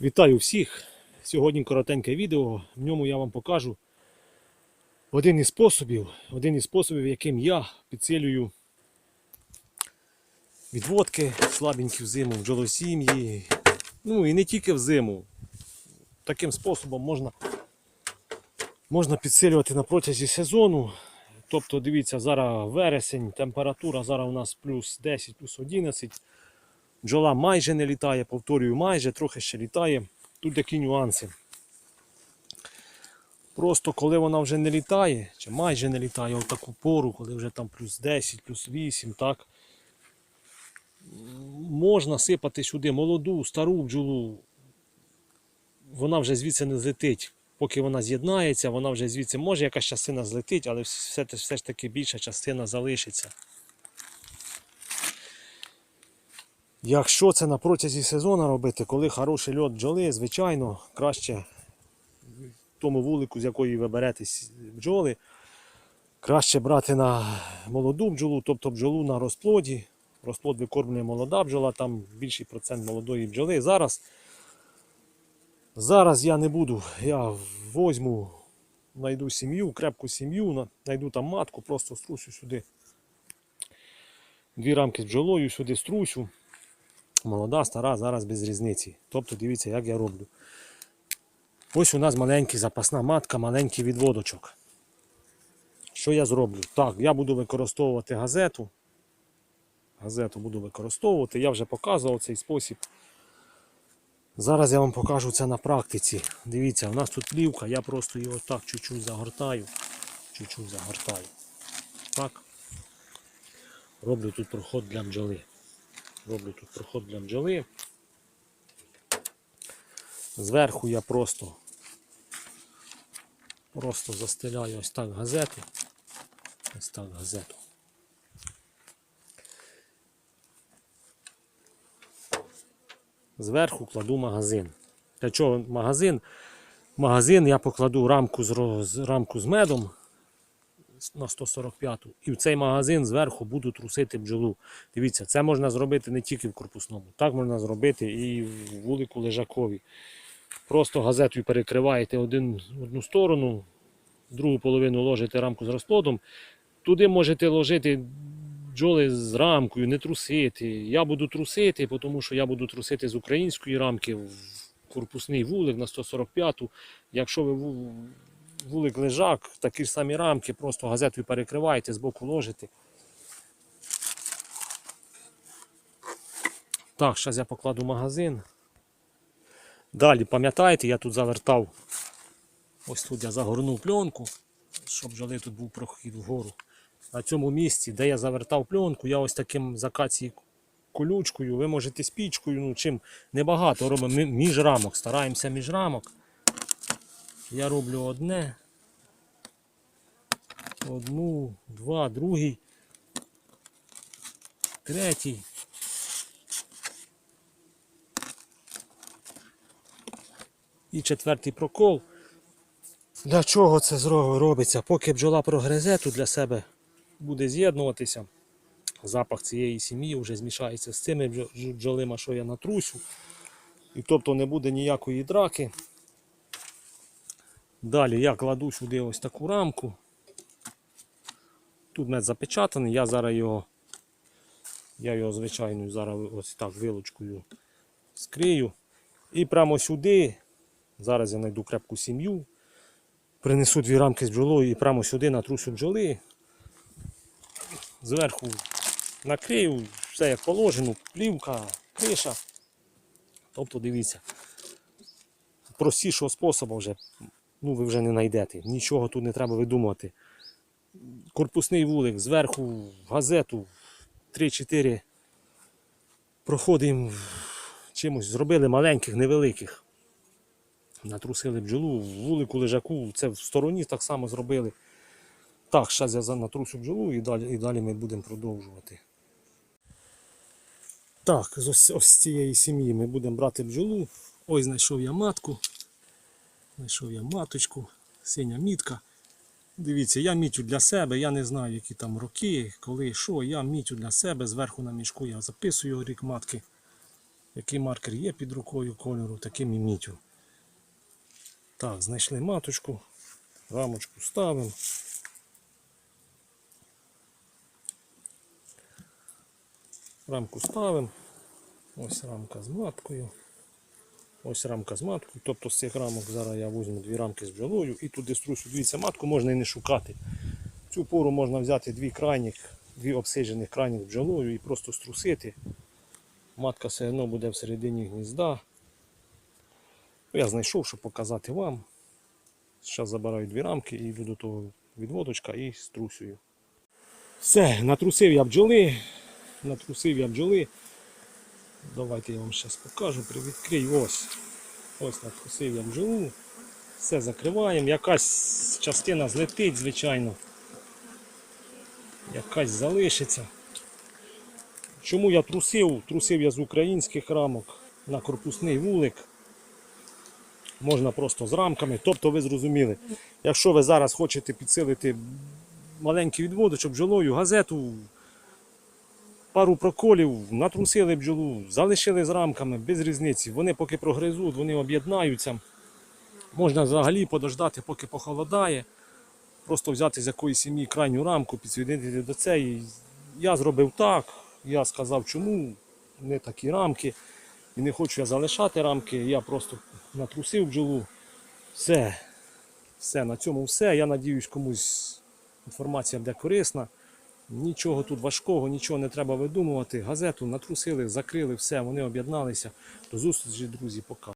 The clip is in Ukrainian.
Вітаю всіх! Сьогодні коротеньке відео. В ньому я вам покажу один із способів, один із способів, яким я підсилюю відводки слабенькі в зиму, бджолосім'ї. Ну і не тільки в зиму. Таким способом можна, можна підсилювати на протязі сезону. Тобто, дивіться, зараз вересень, температура зараз у нас плюс 10, плюс 11. Бджола майже не літає, повторюю, майже, трохи ще літає. Тут такі нюанси. Просто коли вона вже не літає, чи майже не літає, в таку пору, коли вже там плюс 10, плюс 8, так, можна сипати сюди молоду, стару бджолу. Вона вже звідси не злетить. Поки вона з'єднається, вона вже звідси може якась частина злетить, але все, все ж таки більша частина залишиться. Якщо це на протязі сезону робити, коли хороший льот бджоли, звичайно, краще тому вулику, з якої ви берете с- бджоли, краще брати на молоду бджолу, тобто бджолу на розплоді. Розплод викормлює молода бджола, там більший процент молодої бджоли. Зараз, зараз я не буду, я возьму, знайду сім'ю, крепку сім'ю, знайду там матку, просто струсю сюди. Дві рамки з бджолою, сюди струсю. Молода, стара, зараз без різниці. Тобто дивіться, як я роблю. Ось у нас маленький запасна матка, маленький відводочок. Що я зроблю? Так, я буду використовувати газету. Газету буду використовувати. Я вже показував цей спосіб. Зараз я вам покажу це на практиці. Дивіться, у нас тут плівка, я просто її отак чуть-чуть загортаю. Чуть-чуть загортаю. Так. Роблю тут проход для бджоли. Роблю тут проход для бджоли. Зверху я просто просто застеляю ось так газету. Ось так газету. Зверху кладу магазин. Для чого магазин? Магазин я покладу рамку з, ро- з, рамку з медом на 145 і в цей магазин зверху буду трусити бджолу. Дивіться, це можна зробити не тільки в корпусному, так можна зробити і в вулику лежакові. Просто газетою перекриваєте один, одну сторону, другу половину ложите рамку з розплодом. Туди можете ложити бджоли з рамкою, не трусити. Я буду трусити, тому що я буду трусити з української рамки в корпусний вулик на 145-ту. Якщо ви вулик лежак, такі ж самі рамки, просто газетою перекриваєте, збоку ложите. Так, зараз я покладу магазин. Далі, пам'ятаєте, я тут завертав. Ось тут я загорнув пленку, щоб бджоли тут був прохід вгору. На цьому місці, де я завертав пленку, я ось таким закації колючкою, ви можете спічкою, ну чим небагато робимо між рамок. Стараємося між рамок. Я роблю одне. Одну, два, другий, третій. І четвертий прокол. Для чого це робиться? Поки бджола прогризе, тут для себе буде з'єднуватися. Запах цієї сім'ї вже змішається з цими бджо- бджо- бджолима, що я натрусю. І тобто не буде ніякої драки. Далі я кладу сюди ось таку рамку. Тут мед запечатаний, я зараз його, я його звичайною зараз ось так вилочкою скрию. І прямо сюди, зараз я знайду крепку сім'ю, принесу дві рамки з бджолою і прямо сюди натрусю бджоли. Зверху накрию, все як положено, плівка, криша. Тобто дивіться, простішого способу вже ну, ви вже не знайдете. Нічого тут не треба видумувати. Корпусний вулик, зверху газету 3-4 проходимо чимось, зробили маленьких, невеликих. Натрусили бджолу, вулику лежаку, це в стороні так само зробили. Так, зараз я натрусю бджолу і далі, і далі ми будемо продовжувати. Так, з ось, ось цієї сім'ї ми будемо брати бджолу. Ось знайшов я матку. Знайшов я маточку, синя мітка. Дивіться, я мітю для себе, я не знаю, які там роки, коли, що. Я мітю для себе, зверху на мішку я записую рік матки. Який маркер є під рукою кольору, таким і мітю. Так, знайшли маточку, рамочку ставимо. Рамку ставимо. Ось рамка з маткою. Ось рамка з маткою. Тобто з цих рамок зараз я візьму дві рамки з бджолою і туди струсю. Дивіться, матку можна і не шукати. Цю пору можна взяти дві крайніх, дві обсиджених крайніх бджолою і просто струсити. Матка все одно буде всередині гнізда. Ну, Я знайшов, щоб показати вам. Зараз забираю дві рамки і йду до того відводочка і струсюю. Все, натрусив я бджоли. Натрусив я бджоли. Давайте я вам зараз покажу, привідкрию. Ось. Ось натрусив я бджолу. Все закриваємо. Якась частина злетить, звичайно. Якась залишиться. Чому я трусив? Трусив я з українських рамок на корпусний вулик. Можна просто з рамками. Тобто ви зрозуміли, якщо ви зараз хочете підсилити маленький відводочок бджолою, газету, пару проколів, натрусили бджолу, залишили з рамками, без різниці. Вони поки прогризуть, вони об'єднаються. Можна взагалі подождати, поки похолодає. Просто взяти з якоїсь сім'ї крайню рамку, підсвідити до цієї. Я зробив так, я сказав, чому не такі рамки. І не хочу я залишати рамки, я просто натрусив бджолу. Все. Все, на цьому все. Я надіюсь, комусь інформація буде корисна. Нічого тут важкого, нічого не треба видумувати. Газету натрусили, закрили, все, вони об'єдналися. До зустрічі, друзі, пока.